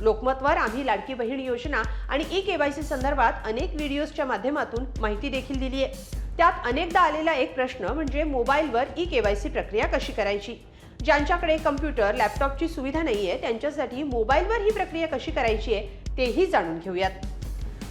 लोकमतवर आम्ही लाडकी बहीण योजना आणि ई केवायसी संदर्भात अनेक व्हिडिओजच्या माध्यमातून माहिती देखील दिली आहे त्यात अनेकदा आलेला एक प्रश्न म्हणजे मोबाईलवर ई केवायसी प्रक्रिया कशी करायची? ज्यांच्याकडे कम्प्युटर लॅपटॉपची सुविधा नाही आहे त्यांच्यासाठी मोबाईलवर ही प्रक्रिया कशी करायची आहे तेही जाणून घेऊयात.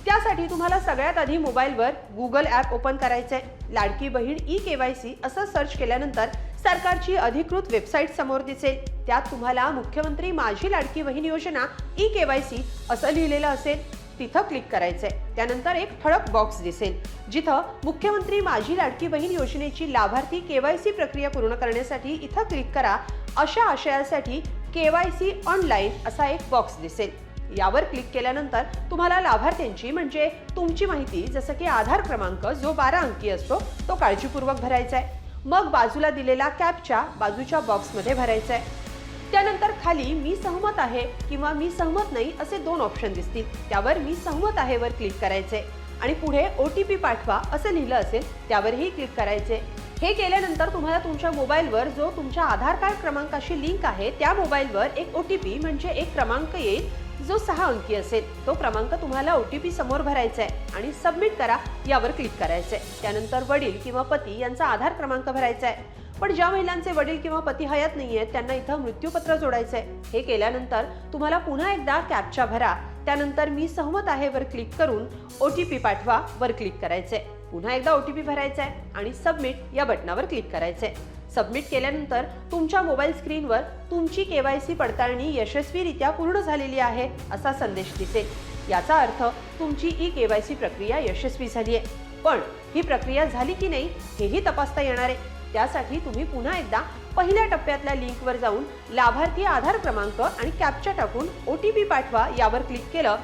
त्यासाठी तुम्हाला सगळ्यात आधी मोबाईलवर गुगल ॲप ओपन करायचं आहे लाडकी बहीण ई केवायसी असं सर्च केल्यानंतर सरकारची अधिकृत वेबसाईट समोर दिसेल. त्यात तुम्हाला मुख्यमंत्री माझी लाडकी बहीण योजना ई केवायसी असं लिहिलेलं असेल. तिथं क्लिक करायचंय. त्यानंतर एक ठळक बॉक्स दिसेल जिथं मुख्यमंत्री माझी लाडकी बहीण योजनेची लाभार्थी केवायसी प्रक्रिया पूर्ण करण्यासाठी इथं क्लिक करा. अशा आशयासाठी केवायसी ऑनलाईन असा एक बॉक्स दिसेल. यावर क्लिक केल्यानंतर तुम्हाला लाभार्थ्यांची म्हणजे तुमची माहिती जसं की आधार क्रमांक जो बारा अंकी असतो तो काळजीपूर्वक भरायचा आहे मग बाजूला दिलेला कॅपच्या बाजूच्या बॉक्समध्ये भरायचा आहे त्यानंतर खाली मी सहमत आहे किंवा मी सहमत नाही असे दोन ऑप्शन दिसतील. त्यावर मी सहमत आहे वर क्लिक करायचे आणि पुढे ओ टी पी पाठवा असं लिहिलं असेल त्यावरही क्लिक करायचे हे केल्यानंतर तुम्हाला तुमच्या मोबाईलवर जो तुमच्या आधार कार्ड क्रमांकाशी लिंक आहे त्या मोबाईलवर एक ओ टी पी म्हणजे एक क्रमांक येईल. जो सहा अंकी असेल तो क्रमांक तुम्हाला ओ टी पी समोर भरायचा आहे आणि सबमिट करा यावर क्लिक करायचं आहे. त्यानंतर वडील किंवा पती यांचा आधार क्रमांक भरायचा आहे. पण ज्या महिलांचे वडील किंवा पती हयात नाही आहेत त्यांना इथं मृत्यूपत्र जोडायचं आहे हे केल्यानंतर तुम्हाला पुन्हा एकदा कॅपच्या भरा. त्यानंतर मी सहमत आहे वर क्लिक करून ओ टी पी पाठवा वर क्लिक करायचंय. पुन्हा एकदा ओ टी पी भरायचा आहे आणि सबमिट या बटनावर क्लिक करायचंय. सबमिट केल्यानंतर तुमच्या मोबाईल स्क्रीनवर तुमची के वाय सी पडताळणी यशस्वीरित्या पूर्ण झालेली आहे असा संदेश दिसेल. याचा अर्थ तुमची ई के वाय सी प्रक्रिया यशस्वी झाली आहे. पण ही प्रक्रिया झाली की नाही हेही तपासता येणार आहे. त्यासाठी तुम्ही पुन्हा एकदा पहिल्या टप्प्यातल्या लिंकवर जाऊन लाभार्थी आधार क्रमांक आणि कॅप्चा टाकून ओ टी पी पाठवा यावर क्लिक केलं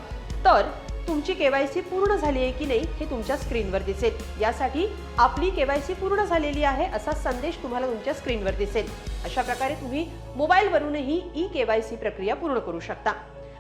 तर तुमची केवायसी पूर्ण झाली आहे की नाही हे तुमच्या स्क्रीनवर दिसेल. यासाठी आपली केवायसी पूर्ण झालेली आहे असा संदेश तुम्हाला तुमच्या स्क्रीनवर दिसेल. अशा प्रकारे तुम्ही मोबाईलवरूनही ई केवायसी प्रक्रिया पूर्ण करू शकता.